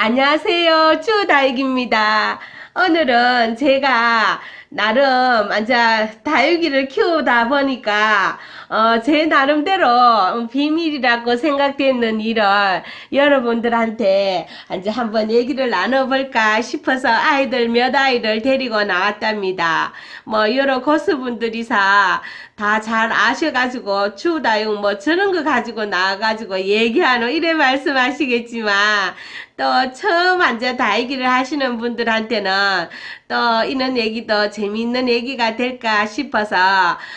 안녕하세요. 추다육입니다. 오늘은 제가 나름 이제 다육이를 키우다 보니까 어, 제 나름대로 비밀이라고 생각되는 일을 여러분들한테 이제 한번 얘기를 나눠볼까 싶어서 아이들 몇 아이를 데리고 나왔답니다. 뭐 여러 고수분들이사 다 잘 아셔가지고 추다육 뭐 저런 거 가지고 나와가지고 얘기하노 이래 말씀하시겠지만 또 처음 앉아 다이기를 하시는 분들한테는 또 이런 얘기도 재미있는 얘기가 될까 싶어서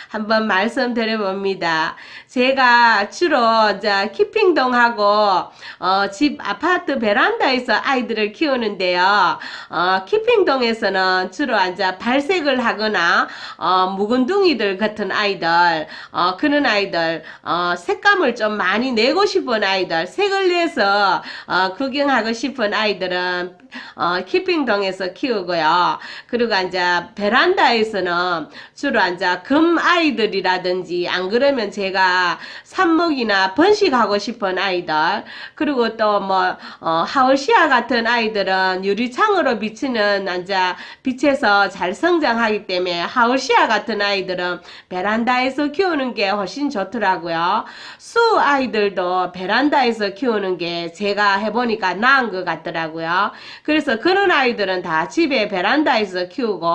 한번 말씀드려봅니다. 제가 주로 이제 키핑동하고 어, 집 아파트 베란다에서 아이들을 키우는데요. 어, 키핑동에서는 주로 앉아 발색을 하거나 어, 묵은둥이들 같은 아이들, 어, 그런 아이들, 어, 색감을 좀 많이 내고 싶은 아이들, 색을 내서 어, 구경하고 싶은 아이들은 어, 키핑동에서 키우고요. 그리고 이제 베란다에서는 주로 이제 금 아이들이라든지 안 그러면 제가 삽목이나 번식하고 싶은 아이들 그리고 또뭐 어, 하울시아 같은 아이들은 유리창으로 비치는 이제 빛에서 잘 성장하기 때문에 하울시아 같은 아이들은 베란다에서 키우는 게 훨씬 좋더라고요. 수 아이들도 베란다에서 키우는 게 제가 해보니까 나 은것 같더라고요. 그래서 그런 아이들은 다 집에 베란다에서 키우고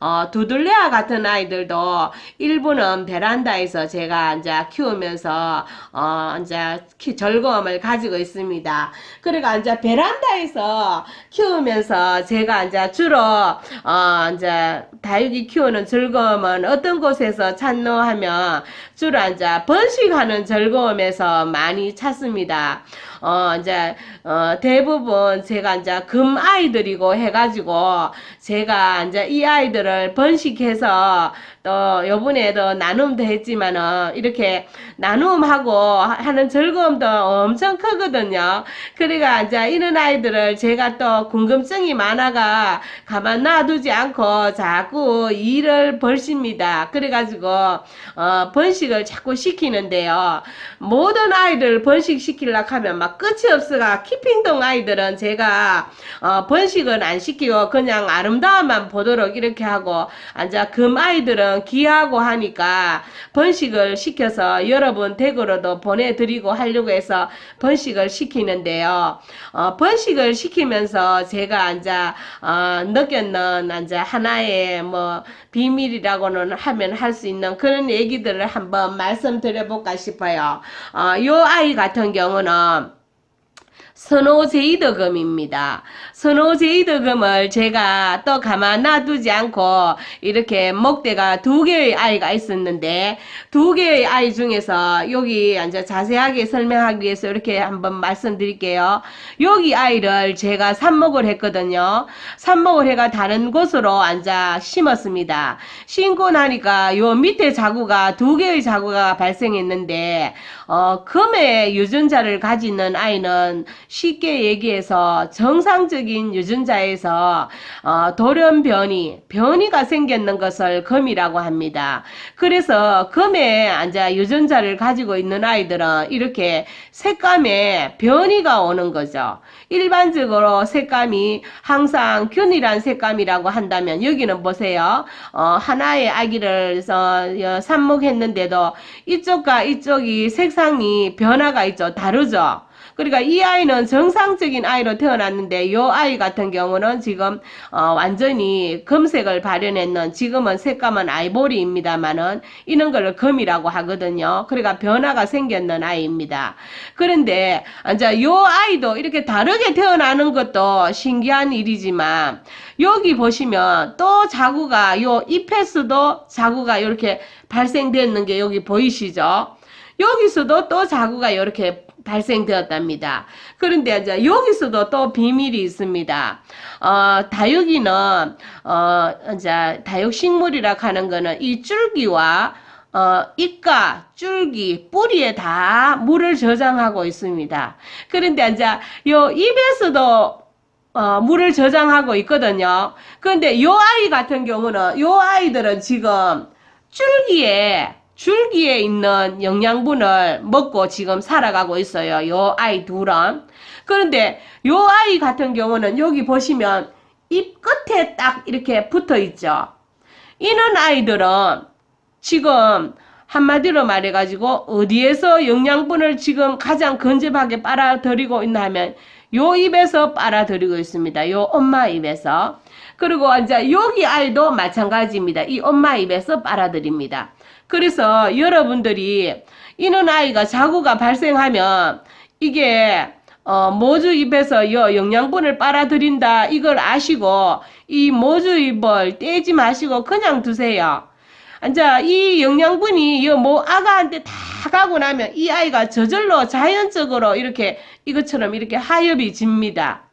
어, 두들레아 같은 아이들도 일부는 베란다에서 제가 이제 키우면서 어, 이제 키, 즐거움을 가지고 있습니다. 그러니까 이제 베란다에서 키우면서 제가 이제 주로 어, 이제 다육이 키우는 즐거움은 어떤 곳에서 찾노 하면 주로 이제 번식하는 즐거움에서 많이 찾습니다. 어, 이제, 어, 대부분 제가 이제 금 아이들이고 해가지고 제가 이제 이 아이들을 번식해서 또 요번에도 나눔도 했지만은 이렇게 나눔하고 하는 즐거움도 엄청 크거든요. 그러니까 이제 이런 아이들을 제가 또 궁금증이 많아가 가만 놔두지 않고 자꾸 일을 벌십니다. 그래가지고 어, 번식을 자꾸 시키는데요. 모든 아이들 번식시키려고 하면 막 끝이 없어가 키핑동 아이들은 제가 어, 번식은 안 시키고 그냥 아름다움만 보도록 이렇게 하고 이제 금 아이들은 귀하고 하니까 번식을 시켜서 여러분 댁으로도 보내드리고 하려고 해서 번식을 시키는데요. 어, 번식을 시키면서 제가 이제 어, 느꼈는 이제 하나의 뭐 비밀이라고는 하면 할 수 있는 그런 얘기들을 한번 말씀드려볼까 싶어요. 어, 요 아이 같은 경우는 선호제이드금입니다. 선호제이드금을 제가 또 가만 놔두지 않고 이렇게 목대가 두 개의 아이가 있었는데 두 개의 아이 중에서 여기 이제 자세하게 설명하기 위해서 이렇게 한번 말씀드릴게요. 여기 아이를 제가 삽목을 했거든요. 삽목을 해가 다른 곳으로 앉아 심었습니다. 심고 나니까 요 밑에 자구가 두 개의 자구가 발생했는데 어, 금의 유전자를 가지는 아이는 쉽게 얘기해서 정상적인 유전자에서 어, 돌연 변이, 변이가 생겼는 것을 금이라고 합니다. 그래서 금에 이제 유전자를 가지고 있는 아이들은 이렇게 색감에 변이가 오는 거죠. 일반적으로 색감이 항상 균일한 색감이라고 한다면 여기는 보세요. 어, 하나의 아기를 어, 삽목했는데도 이쪽과 이쪽이 색상 이 변화가 있죠. 다르죠. 그러니까 이 아이는 정상적인 아이로 태어났는데 이 아이 같은 경우는 지금 어, 완전히 금색을 발현했는 지금은 색감은 아이보리입니다만은 이런 걸 금이라고 하거든요. 그러니까 변화가 생겼는 아이입니다. 그런데 이제 이 아이도 이렇게 다르게 태어나는 것도 신기한 일이지만 여기 보시면 또 자구가 요 잎에서도 자구가 이렇게 발생되는 게 여기 보이시죠? 여기서도 또 자구가 이렇게 발생되었답니다. 그런데 이제 여기서도 또 비밀이 있습니다. 어, 다육이는 어, 이제 다육 식물이라 하는 거는 이 줄기와 어, 잎과 줄기, 뿌리에 다 물을 저장하고 있습니다. 그런데 이제 요 잎에서도 어, 물을 저장하고 있거든요. 그런데 요 아이 같은 경우는 요 아이들은 지금 줄기에 줄기에 있는 영양분을 먹고 지금 살아가고 있어요. 요 아이 둘은. 그런데 요 아이 같은 경우는 여기 보시면 입 끝에 딱 이렇게 붙어 있죠. 이런 아이들은 지금 한마디로 말해가지고 어디에서 영양분을 지금 가장 건접하게 빨아들이고 있나 하면 요 입에서 빨아들이고 있습니다. 요 엄마 입에서. 그리고 이제 여기 아이도 마찬가지입니다. 이 엄마 입에서 빨아들입니다. 그래서 여러분들이 이런 아이가 자구가 발생하면 이게 어, 모주 잎에서 요 영양분을 빨아들인다 이걸 아시고 이 모주 잎을 떼지 마시고 그냥 두세요. 이제 이 영양분이 이뭐 아가한테 다 가고 나면 이 아이가 저절로 자연적으로 이렇게 이것처럼 이렇게 하엽이 집니다.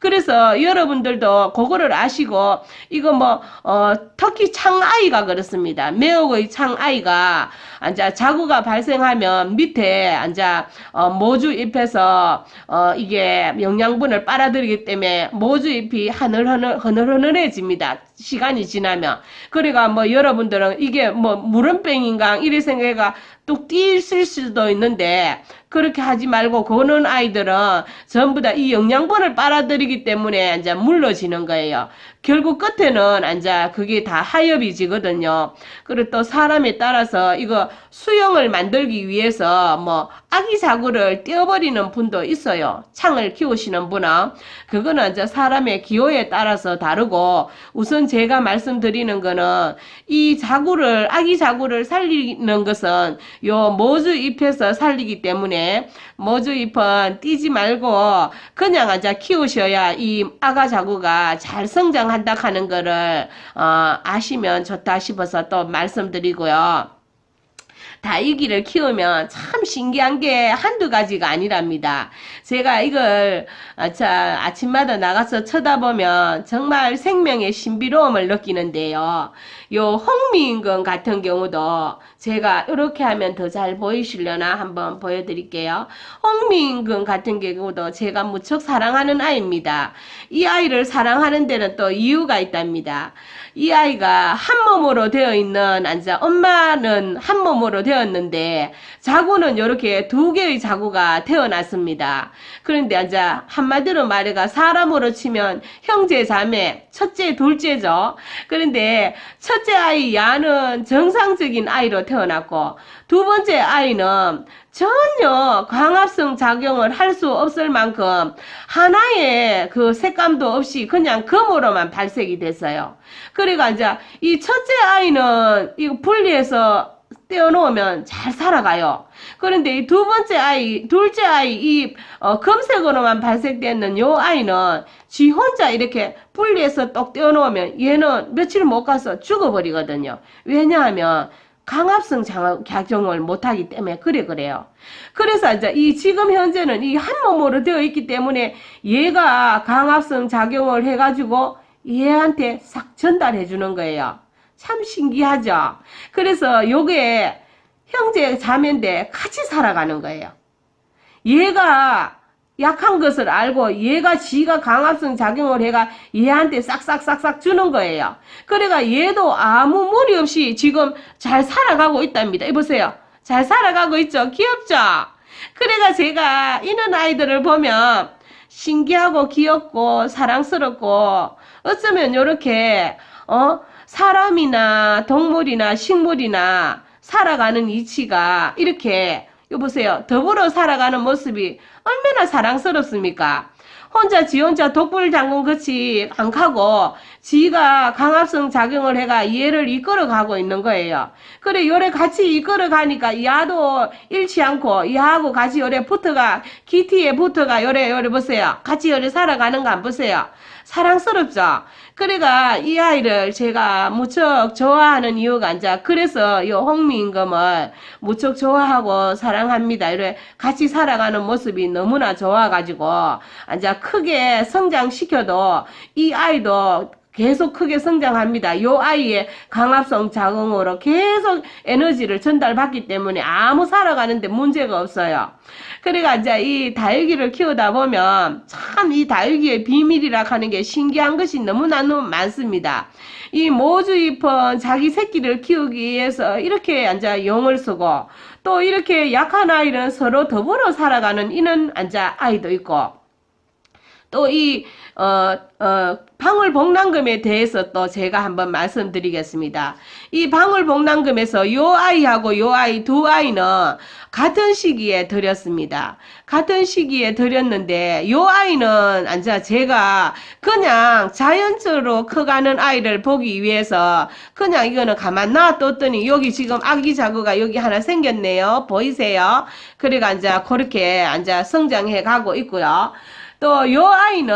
그래서 여러분들도 그거를 아시고 이거 뭐 어, 특히 창아이가 그렇습니다. 매혹의 창아이가 이제 자구가 발생하면 밑에 이제 어, 모주 잎에서 어, 이게 영양분을 빨아들이기 때문에 모주 잎이 하늘하늘 흐늘흐늘해집니다. 시간이 지나면 그러니까 뭐 여러분들은 이게 뭐 물은병인가 이래 생각해가 뚝 뛰실 수도 있는데 그렇게 하지 말고 그는 아이들은 전부 다 이 영양분을 빨아들이기 때문에 이제 물러지는 거예요. 결국 끝에는 이제 그게 다 하엽이 지거든요. 그리고 또 사람에 따라서 이거 수영을 만들기 위해서 뭐 아기 자구를 떼어버리는 분도 있어요. 창을 키우시는 분은 그거는 이제 사람의 기호에 따라서 다르고 우선 제가 말씀드리는 거는 이 자구를 아기 자구를 살리는 것은 요 모주 잎에서 살리기 때문에 모주 잎은 띄지 말고 그냥 이제 키우셔야 이 아가 자구가 잘 성장한다 하는 거를 어, 아시면 좋다 싶어서 또 말씀드리고요. 다육이를 키우면 참 신기한 게 한두 가지가 아니랍니다. 제가 이걸 아, 자, 아침마다 나가서 쳐다보면 정말 생명의 신비로움을 느끼는데요. 요 홍미인근 같은 경우도 제가 이렇게 하면 더 잘 보이시려나 한번 보여드릴게요. 홍미인근 같은 경우도 제가 무척 사랑하는 아이입니다. 이 아이를 사랑하는 데는 또 이유가 있답니다. 이 아이가 한 몸으로 되어 있는 앉아 엄마는 한 몸으로 되었는데 자구는 이렇게 두 개의 자구가 태어났습니다. 그런데 앉아 한마디로 말해가 사람으로 치면 형제 자매 첫째 둘째죠. 그런데 첫째 아이 야는 정상적인 아이로 태어났고 두 번째 아이는 전혀 광합성 작용을 할 수 없을 만큼 하나의 그 색감도 없이 그냥 검으로만 발색이 됐어요. 그러니까 이제 이 첫째 아이는 이거 분리해서 떼어놓으면 잘 살아가요. 그런데 이 두 번째 아이, 둘째 아이, 이 어, 검색으로만 발색되는 요 아이는 지 혼자 이렇게 분리해서 똑 떼어놓으면 얘는 며칠 못 가서 죽어버리거든요. 왜냐하면 강압성 장- 작용을 못하기 때문에 그래 그래요. 그래서 이제 이 지금 현재는 이 한 몸으로 되어 있기 때문에 얘가 강압성 작용을 해가지고 얘한테 싹 전달해 주는 거예요. 참 신기하죠. 그래서 요게 형제 자매인데 같이 살아가는 거예요. 얘가 약한 것을 알고 얘가 지가 강압성 작용을 해가 얘한테 싹싹싹싹 주는 거예요. 그래가 얘도 아무 무리 없이 지금 잘 살아가고 있답니다. 이보세요. 잘 살아가고 있죠. 귀엽죠? 그래가 제가 이런 아이들을 보면 신기하고 귀엽고 사랑스럽고 어쩌면 요렇게 어 사람이나 동물이나 식물이나 살아가는 이치가 이렇게 여보세요. 더불어 살아가는 모습이 얼마나 사랑스럽습니까? 혼자 지 혼자 독불 장군 같이 안 가고 지가 강압성 작용을 해가 얘를 이끌어 가고 있는 거예요. 그래 요래 같이 이끌어 가니까 야도 잃지 않고 야하고 같이 요래 붙어가 기티에 붙어가 요래 요래 보세요. 같이 요래 살아가는 거 안 보세요. 사랑스럽죠. 그래가 이 아이를 제가 무척 좋아하는 이유가 이제 그래서 요 홍미임금을 무척 좋아하고 사랑합니다. 이래 같이 살아가는 모습이 너무나 좋아가지고 이제 크게 성장시켜도 이 아이도 계속 크게 성장합니다. 요 아이의 강압성 자궁으로 계속 에너지를 전달받기 때문에 아무 살아가는데 문제가 없어요. 그러니까 이제 이 다육이를 키우다 보면 참 이 다육이의 비밀이라 하는 게 신기한 것이 너무나 너무 많습니다. 이 모주잎은 자기 새끼를 키우기 위해서 이렇게 이제 용을 쓰고 또 이렇게 약한 아이는 서로 더불어 살아가는 이런 이제 아이도 있고 또이 어, 어, 방울복랑금에 대해서 또 제가 한번 말씀드리겠습니다. 이 방울복랑금에서 요 아이하고 요 아이 두 아이는 같은 시기에 드렸습니다. 같은 시기에 드렸는데 요 아이는 앉아 제가 그냥 자연적으로 커가는 아이를 보기 위해서 그냥 이거는 가만 놔뒀더니 여기 지금 아기 자구가 여기 하나 생겼네요. 보이세요? 그래가 앉아 그렇게 앉아 성장해 가고 있고요. 또 요 아이는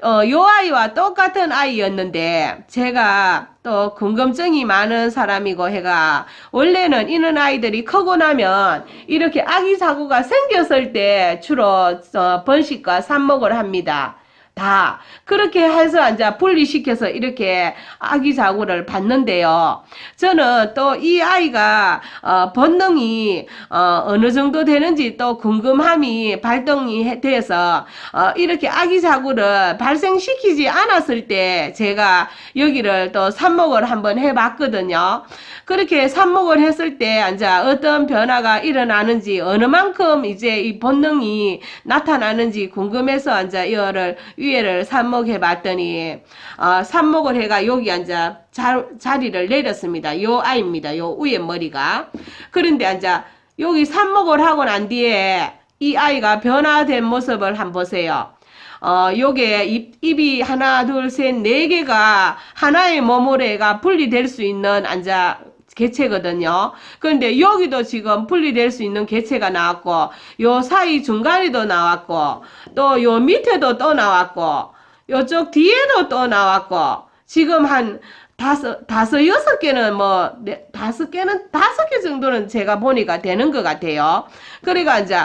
어, 요 아이와 똑같은 아이였는데, 제가 또 궁금증이 많은 사람이고 해가, 원래는 이런 아이들이 크고 나면, 이렇게 아기 사고가 생겼을 때 주로, 어, 번식과 삽목을 합니다. 다 그렇게 해서 이제 분리시켜서 이렇게 아기 자구를 받는데요. 저는 또 이 아이가 어, 본능이 어, 어느 정도 되는지 또 궁금함이 발동이 해- 돼서 어, 이렇게 아기 자구를 발생시키지 않았을 때 제가 여기를 또 삽목을 한번 해봤거든요. 그렇게 삽목을 했을 때 이제 어떤 변화가 일어나는지 어느 만큼 이제 이 본능이 나타나는지 궁금해서 이제 이거를 위에를 삽목해 봤더니 어, 삽목을 해가 여기 이제 자, 자리를 내렸습니다. 요 아이입니다. 요 위에 머리가 그런데 이제 여기 삽목을 하고 난 뒤에 이 아이가 변화된 모습을 한번 보세요. 어, 요게 입, 입이 하나, 둘, 셋, 네 개가 하나의 몸으로가 분리될 수 있는 앉아 개체거든요. 그런데 여기도 지금 분리될 수 있는 개체가 나왔고, 요 사이 중간에도 나왔고, 또 요 밑에도 또 나왔고, 요쪽 뒤에도 또 나왔고, 지금 한 다섯, 다섯, 여섯 개는 뭐, 네, 다섯 개는, 다섯 개 정도는 제가 보니까 되는 것 같아요. 그러니까 이제,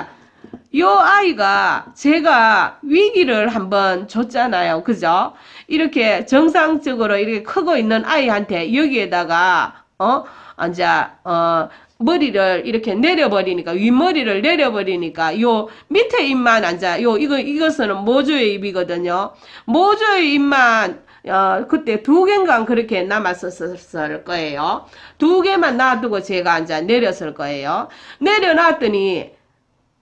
요 아이가 제가 위기를 한번 줬잖아요. 그죠? 이렇게 정상적으로 이렇게 크고 있는 아이한테 여기에다가, 어, 이제, 어, 머리를 이렇게 내려버리니까, 윗머리를 내려버리니까, 요 밑에 입만 앉아, 요, 이거, 이것은 모조의 입이거든요. 모조의 입만, 어, 그때 두 개인가 그렇게 남았었을 거예요. 두 개만 놔두고 제가 이제 내렸을 거예요. 내려놨더니,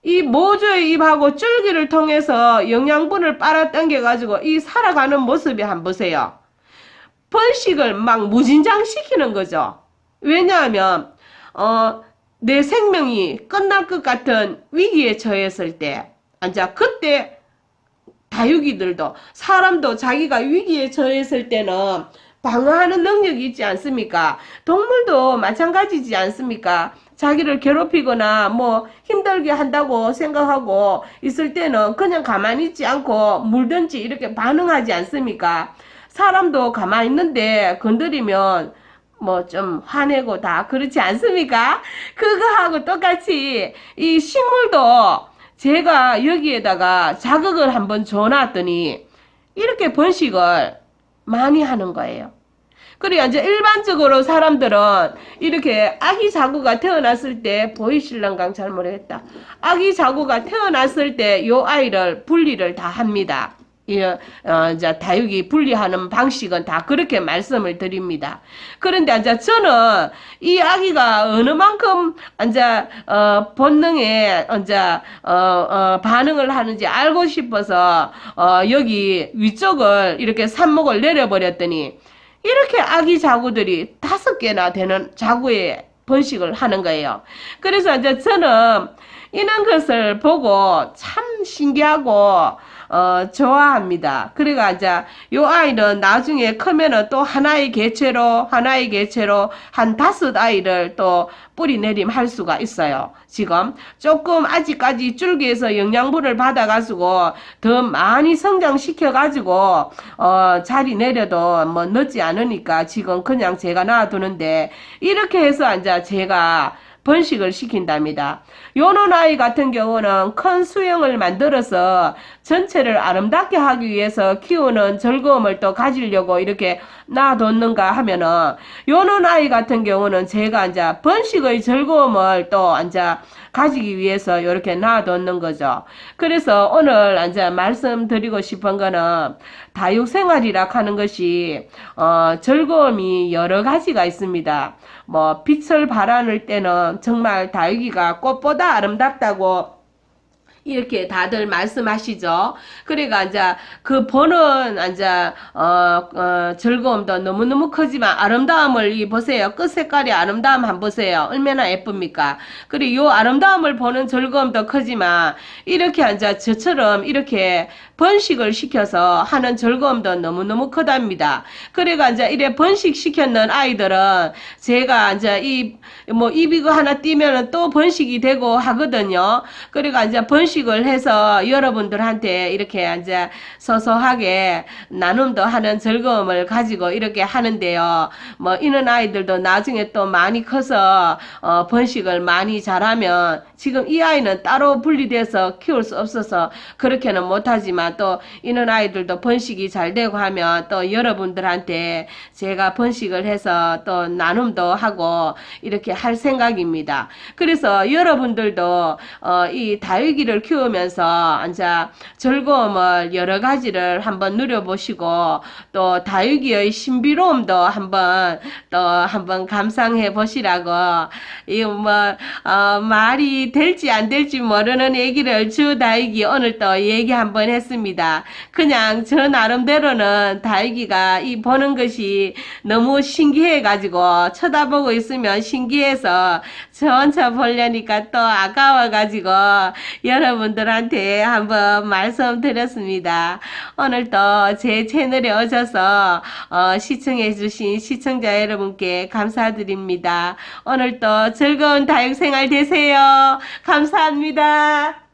이 모조의 입하고 줄기를 통해서 영양분을 빨아당겨 가지고 이 살아가는 모습이 한번 보세요. 번식을 막 무진장 시키는 거죠. 왜냐하면 어, 내 생명이 끝날 것 같은 위기에 처했을 때, 앉아 그때 다육이들도 사람도 자기가 위기에 처했을 때는 방어하는 능력이 있지 않습니까? 동물도 마찬가지지 않습니까? 자기를 괴롭히거나 뭐 힘들게 한다고 생각하고 있을 때는 그냥 가만히 있지 않고 물든지 이렇게 반응하지 않습니까? 사람도 가만히 있는데 건드리면 뭐 좀 화내고 다 그렇지 않습니까? 그거하고 똑같이 이 식물도 제가 여기에다가 자극을 한번 줘놨더니 이렇게 번식을 많이 하는 거예요. 그리고 이제 일반적으로 사람들은 이렇게 아기 자구가 태어났을 때 보이실랑강 잘 모르겠다. 아기 자구가 태어났을 때 요 아이를 분리를 다 합니다. 이, 어, 이제 다육이 분리하는 방식은 다 그렇게 말씀을 드립니다. 그런데 이제 저는 이 아기가 어느 만큼 이제 어, 본능에 이제 어, 어, 반응을 하는지 알고 싶어서 어, 여기 위쪽을 이렇게 삽목을 내려버렸더니 이렇게 아기 자구들이 다섯 개나 되는 자구에 번식을 하는 거예요. 그래서 이제 저는 이런 것을 보고 참 신기하고 어, 좋아합니다. 그래가 이제 요 아이는 나중에 크면은 또 하나의 개체로 하나의 개체로 한 다섯 아이를 또 뿌리 내림 할 수가 있어요. 지금 조금 아직까지 줄기에서 영양분을 받아가지고 더 많이 성장시켜가지고 어, 자리 내려도 뭐 늦지 않으니까 지금 그냥 제가 놔두는데 이렇게 해서 이제 제가 번식을 시킨답니다. 요런 아이 같은 경우는 큰 수영을 만들어서 전체를 아름답게 하기 위해서 키우는 즐거움을 또 가지려고 이렇게 놔뒀는가 하면은 요런 아이 같은 경우는 제가 이제 번식의 즐거움을 또 이제 가지기 위해서 이렇게 놔뒀는 거죠. 그래서 오늘 이제 말씀드리고 싶은 거는 다육 생활이라 하는 것이 어, 즐거움이 여러 가지가 있습니다. 뭐 빛을 발하는 때는 정말 다육이가 꽃보다 아름답다고 이렇게 다들 말씀하시죠. 그러니까 이제 그 보는 이제 어, 어 즐거움도 너무너무 크지만 아름다움을 이 보세요. 끝 색깔이 아름다움 한번 보세요. 얼마나 예쁩니까? 그리고 요 아름다움을 보는 즐거움도 크지만 이렇게 이제 저처럼 이렇게 번식을 시켜서 하는 즐거움도 너무너무 크답니다. 그러니까 이제 이래 번식 시켰는 아이들은 제가 이제 이 뭐 입이고 하나 띄면은 또 번식이 되고 하거든요. 그러니까 이제 번식 을 해서 여러분들한테 이렇게 이제 소소하게 나눔도 하는 즐거움을 가지고 이렇게 하는데요. 뭐 이런 아이들도 나중에 또 많이 커서 어 번식을 많이 잘하면 지금 이 아이는 따로 분리돼서 키울 수 없어서 그렇게는 못하지만 또 이런 아이들도 번식이 잘 되고 하면 또 여러분들한테 제가 번식을 해서 또 나눔도 하고 이렇게 할 생각입니다. 그래서 여러분들도 어, 이 다육이를 키우면서 이제 즐거움을 여러 가지를 한번 누려보시고 또 다육이의 신비로움도 한번 또 한번 감상해 보시라고 이뭐 어, 말이 될지 안 될지 모르는 얘기를 주 다육이 오늘 또 얘기 한번 했습니다. 그냥 저 나름대로는 다육이가 이 보는 것이 너무 신기해 가지고 쳐다보고 있으면 신기해서 전차 보려니까 또 아까워 가지고 여러분들한테 한번 말씀드렸습니다. 오늘도 제 채널에 오셔서 어, 시청해 주신 시청자 여러분께 감사드립니다. 오늘도 즐거운 다육생활 되세요. 감사합니다.